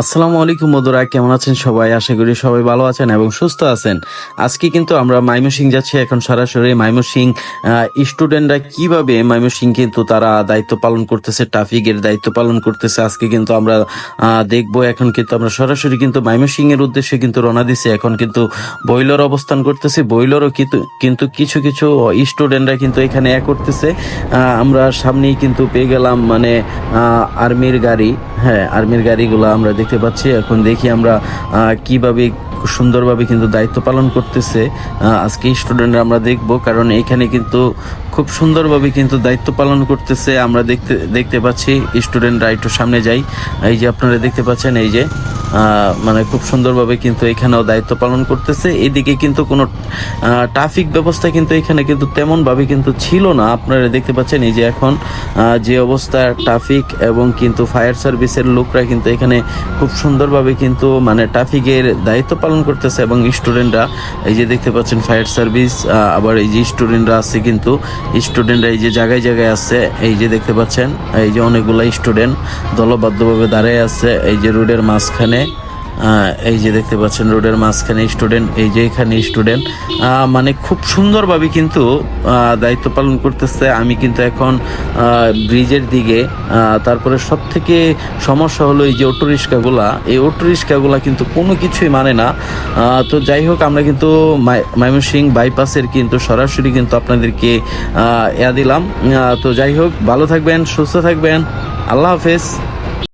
আসসালামু আলাইকুম বন্ধুরা, কেমন আছেন সবাই? আশা করি সবাই ভালো আছেন এবং সুস্থ আছেন। আজকে কিন্তু আমরা মাইমসিং যাচ্ছি এখন সরাসরি। মাইমসিং স্টুডেন্টরা কীভাবে মাইমসিং কিন্তু তারা দায়িত্ব পালন করতেছে, ট্রাফিকের দায়িত্ব পালন করতেছে, আজকে কিন্তু আমরা দেখব। এখন কিন্তু আমরা সরাসরি কিন্তু মাইমসিং এর উদ্দেশ্যে কিন্তু রওনা দিছি। এখন কিন্তু বইলর অবস্থান করতেছে। বইলরও কিন্তু কিন্তু কিছু কিছু স্টুডেন্টরা কিন্তু এখানে এক করতেছে। আমরা সামনেই কিন্তু পেয়ে গেলাম মানে আর্মির গাড়ি। হ্যাঁ আর্মির গাড়িগুলো আমরা দেখতে পাচ্ছি। এখন দেখি আমরা কীভাবে সুন্দরভাবে কিন্তু দায়িত্ব পালন করতেছে। আজকে স্টুডেন্টরা আমরা দেখব, কারণ এখানে কিন্তু খুব সুন্দরভাবে কিন্তু দায়িত্ব পালন করতেছে। আমরা দেখতে দেখতে পাচ্ছি স্টুডেন্টরা একটু সামনে যাই। এই যে আপনারা দেখতে পাচ্ছেন, এই যে মানে খুব সুন্দরভাবে কিন্তু এখানেও দায়িত্ব পালন করতেছে। এদিকে কিন্তু কোনো ট্রাফিক ব্যবস্থা কিন্তু এখানে কিন্তু তেমন ভাবে কিন্তু ছিল না। আপনারা দেখতে পাচ্ছেন এই যে এখন যে অবস্থা ট্রাফিক এবং কিন্তু ফায়ার সার্ভিসের লোকরা কিন্তু এখানে খুব সুন্দরভাবে কিন্তু মানে ট্রাফিকের দায়িত্ব পালন করতেছে এবং স্টুডেন্টরা, এই যে দেখতে পাচ্ছেন ফায়ার সার্ভিস আবার এই যে স্টুডেন্টরা আছে কিন্তু, স্টুডেন্টরা এই যে জায়গায় জায়গায় আছে, এই যে দেখতে পাচ্ছেন, এই যে অনেকগুলো স্টুডেন্ট দলবদ্ধভাবে দাঁড়িয়ে আছে, এই যে রোডের মাঝখানে। এই যে দেখতে পাচ্ছেন, রোডের মাঝখানে স্টুডেন্ট এই যে এখানে স্টুডেন্ট মানে খুব সুন্দরভাবে কিন্তু দায়িত্ব পালন করতেছে। আমি কিন্তু এখন ব্রিজের দিকে তারপরে সব থেকে সমস্যা হলো এই যে অটো রিক্সাগুলা এই অটো রিক্সাগুলা কিন্তু কোনো কিছুই মানে না। তো যাই হোক, আমরা কিন্তু ময়মনসিংহ বাইপাসের কিন্তু সরাসরি কিন্তু আপনাদেরকে ইয়া দিলাম। তো যাই হোক, ভালো থাকবেন, সুস্থ থাকবেন। আল্লাহ হাফেজ।